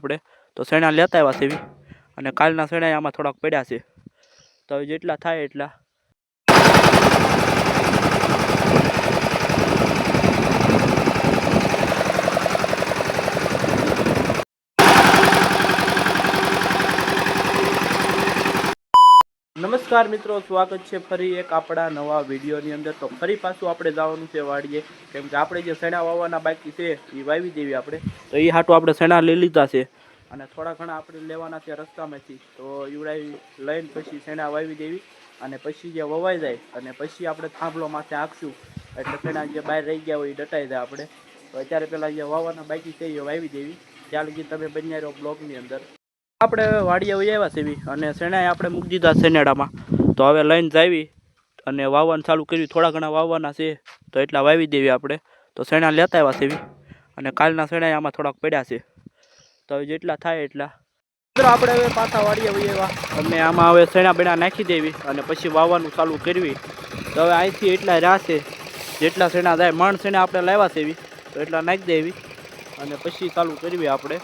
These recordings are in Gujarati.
આપણે તો શેણા લેતા આવ્યા છે અને કાલના શેણા આમાં થોડાક પડ્યા છે. તો જેટલા થાય એટલા. નમસ્કાર મિત્રો, સ્વાગત છે ફરી એક આપણા નવા વિડીયોની અંદર. તો ફરી પાછું આપણે જવાનું છે વાડીએ. કેમ કે આપણે જે શેણા વાવવાના બાકી છે એ વાવી દેવી આપણે. તો એ હાટું આપણે શેણા લઈ લીધા છે. અને થોડા ઘણા આપણે લેવાના છે રસ્તામાંથી. તો ઈવડાવી લઈને પછી શેણા વાવી દેવી. અને પછી જે વવાઈ જાય, અને પછી આપણે થાંભલો માથે આંકશું એટલે શેણા જે બહાર રહી ગયા હોય એ ડટાઈ જાય આપણે. તો અત્યારે પહેલાં જે વાવવાના બાકી છે એ વાવી દેવી. ત્યાં લગી તમે બન્યા રહ્યો બ્લોગની અંદર. આપણે વાડીએ વહી આવ્યા છે અને શેણાએ આપણે મૂકી દીધા શેનેડામાં. તો હવે લઈને જાવી અને વાવવાનું ચાલુ કર્યું. થોડા ઘણા વાવવાના છે, તો એટલા વાવી દેવી આપણે. તો શેણા લેતા આવ્યા સેવી અને કાલના શેણાએ આમાં થોડાક પડ્યા છે. તો હવે જેટલા થાય એટલા. આપણે હવે પાછા વાડીએ વહી આવ્યા અને આમાં હવે શેણા બેણા નાખી દેવી અને પછી વાવવાનું ચાલુ કરવી. તો હવે અહીંથી એટલા છે. જેટલા શેણા જાય મણ શેણા આપણે લાવ્યા સેવી તો એટલા નાખી દેવી. અને પછી ચાલુ કરવી આપણે.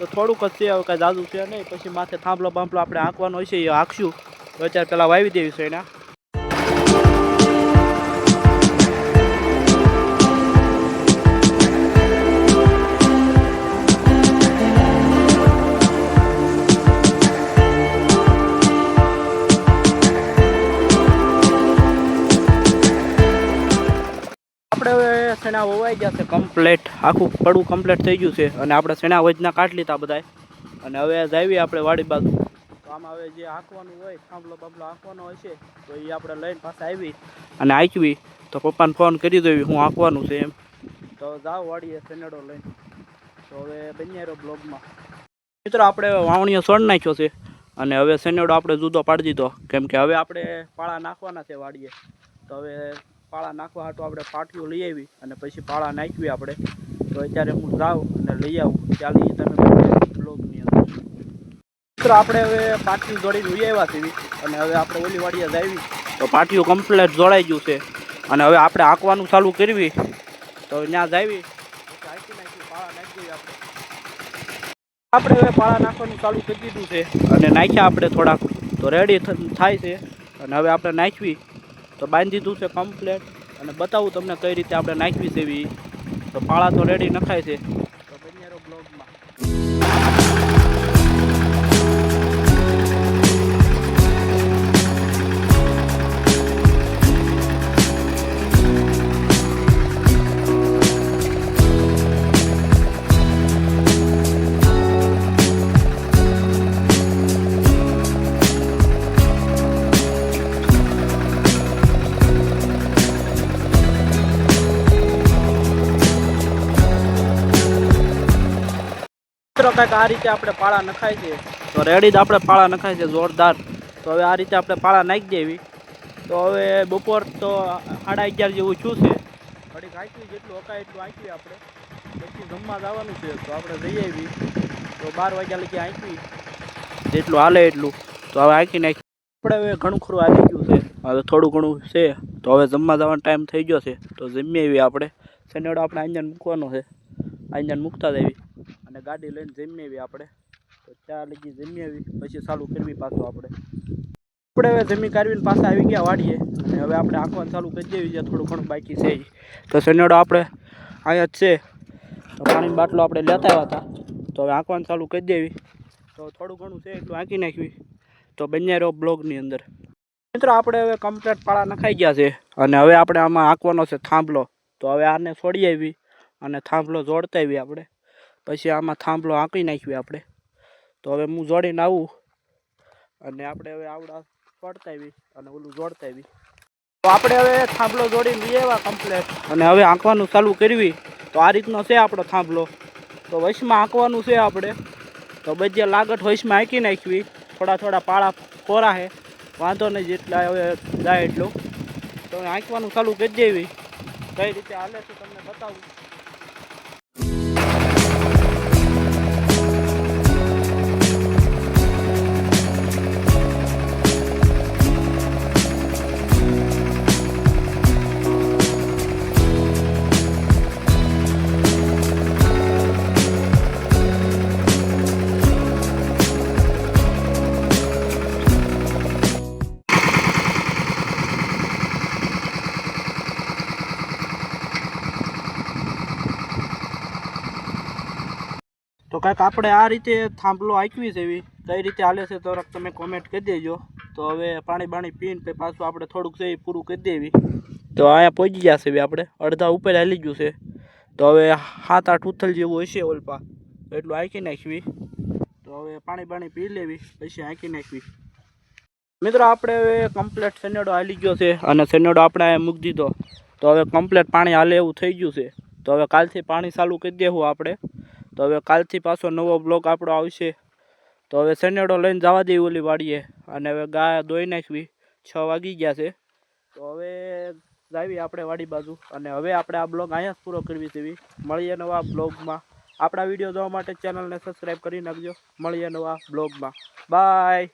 તો થોડુંક જ છે, હવે કાંઈ જાદુ છે નહીં. પછી માથે થાંભલો બાંભલો આપણે આંકવાનો છે એ આંકશું તો અત્યારે પહેલાં વાવી દેવી છે એના. શેણા વવાઈ ગયા છે કમ્પ્લેટ આખું પડું કમ્પ્લેટ થઈ ગયું છે. અને આપણે સેના વજના કાઢ લીધા બધાય. અને હવે જાવી આપણે વાડી બાજુ. તો આમાં હવે જે હાંકવાનું હોય, થાંભલો બાંભલો હોય છે, તો એ આપણે લઈને પાછા આવી અને આંકવી તો પપ્પાને ફોન કરી દેવી, હું હાંકવાનું છે એમ. તો જાઓ વાડીએ શેનેડો લઈને. તો હવે બન્યા બ્લોગમાં. મિત્રો, આપણે વાવણીઓ સોડ નાખ્યો છે. અને હવે શેનેડો આપણે જુદો પાડી દીધો. કેમ કે હવે આપણે પાળા નાખવાના છે વાડીએ. તો હવે પાળા નાખવા હાટું આપણે પાટિયું લઈ આવી અને પછી પાળા નાખવી આપણે. તો અત્યારે હું જાઉં અને લઈ આવું. ચાલી તમે બ્લોગની અંદર. મિત્રો, આપણે હવે પાટિયું જોડીને લઈ આવ્યા છીએ. અને હવે આપણે ઓલી વાડીએ જાવી તો પાટિયું કમ્પ્લેટ જોડાઈ ગયું છે. અને હવે આપણે આંકવાનું ચાલુ કરવી. તો ત્યાં જાવી પાળા નાખી આપણે આપણે હવે પાળા નાખવાનું ચાલુ કરી દીધું છે. અને નાખ્યા આપણે થોડાક. તો રેડી થાય છે. અને હવે આપણે નાખવી. તો બાંધી દીધું છે કમ્પ્લેટ અને બતાવું તમને કઈ રીતે આપણે નાખવી એવી. તો પાળા તો રેડી નખાય છે. મિત્રો, કાંઈક આ રીતે આપણે પાળા નખાય છે. તો રેડી જ આપણે પાળા નખાય છે, જોરદાર. તો હવે આ રીતે આપણે પાળા નાખી દેવી. તો હવે બપોર તો સાડા અગિયાર જેવું છું છે. ઘડીક આંકવી જેટલું હકાય એટલું આંકવી આપણે. પછી જમવા જવાનું છે, તો આપણે જઈ આવી તો બાર વાગ્યા લગી આંકવી જેટલું હાલે એટલું. તો હવે આંકી નાખી. આપણે હવે ઘણું ખરું આવી ગયું છે. હવે થોડું ઘણું છે. તો હવે જમવા જવાનો ટાઈમ થઈ ગયો છે. તો જમી આવી આપણે. શનિવારે આપણે આંજણ મૂકવાનો છે. આંજણ મૂકતા જ આવી અને ગાડી લઈને જમી આવી આપણે. તો ચા લગી જમી આવી પછી ચાલુ કરવી પાછું આપણે. આપણે હવે જમી કાઢવીને પાછા આવી ગયા વાડીએ. અને હવે આપણે આંખવાનું ચાલુ કરી દેવી છે, થોડું ઘણું બાકી છે. તો શનિવાડો આપણે અહીંયા જ છે. તો પાણીની બાટલો આપણે લેતા આવ્યા હતા. તો હવે આંકવાનું ચાલુ કરી દેવી. તો થોડું ઘણું છે એટલું આંકી નાખવી તો બન્યા રહ્યો બ્લોગની અંદર. મિત્રો, આપણે હવે કમ્પ્લેટ પાળા નખાઈ ગયા છે. અને હવે આપણે આમાં આંકવાનો છે થાંભલો. તો હવે આને છોડી આવી અને થાંભલો જોડતા આવી આપણે. પછી આમાં થાંભલો આંકી નાખ્યું આપણે. તો હવે હું જોડીને આવું અને આપણે હવે આવડા પડતા આવી અને ઓલું જોડતા આવી તો આપણે હવે થાંભલો જોડીને આવ્યા કમ્પ્લેટ અને હવે આંકવાનું ચાલુ કરવી. તો આ રીતનો છે આપણો થાંભલો. તો વૈશમાં આંકવાનું છે આપણે. તો બધી લાગટ વૈશમાં આંકી નાખવી. થોડા થોડા પાળા ખોરા છે. વાંધો નહીં જેટલા હવે જાય એટલું. તો આંકવાનું ચાલુ કરી દેવી. કઈ રીતે હાલે છે તમને બતાવું. તો કાંઈક આપણે આ રીતે થાંભલો આંકવી છે એવી. કઈ રીતે હાલે છે તો તમે કોમેન્ટ કરી દેજો. તો હવે પાણી બાણી પીને પછી પાછું આપણે થોડુંક છે પૂરું કરી દેવી. તો અહીંયા પહોંચી છે હવે આપણે. અડધા ઉપર હાલી ગયું છે. તો હવે સાત આઠ ઉથલ જેવું હશે ઓલપા. એટલું આંકી નાખવી. તો હવે પાણી બાણી પી લેવી, પછી આંકી નાખવી. મિત્રો, આપણે હવે કમ્પ્લેટ સનેડો હાલી ગયો છે અને સનેડો આપણે અહીંયા મૂકી દીધો. તો હવે કમ્પ્લેટ પાણી હાલે એવું થઈ ગયું છે. તો હવે કાલથી પાણી ચાલુ કરી દેવું આપણે. તો હવે કાલથી પાછો નવો બ્લોક આપણો આવશે. તો હવે શનેડો લઈને જવા દઈએ ઓલી વાડીએ. અને હવે ગાય દોઈ નાખવી. છ વાગી ગયા છે. તો હવે જાવી આપણે વાડી બાજુ. અને હવે આપણે આ બ્લોગ અહીંયા જ પૂરો કરવી તેવી મળીએ નવા બ્લોગમાં. આપણા વીડિયો જોવા માટે ચેનલને સબસ્ક્રાઈબ કરી નાખજો. મળીએ નવા બ્લોગમાં. બાય!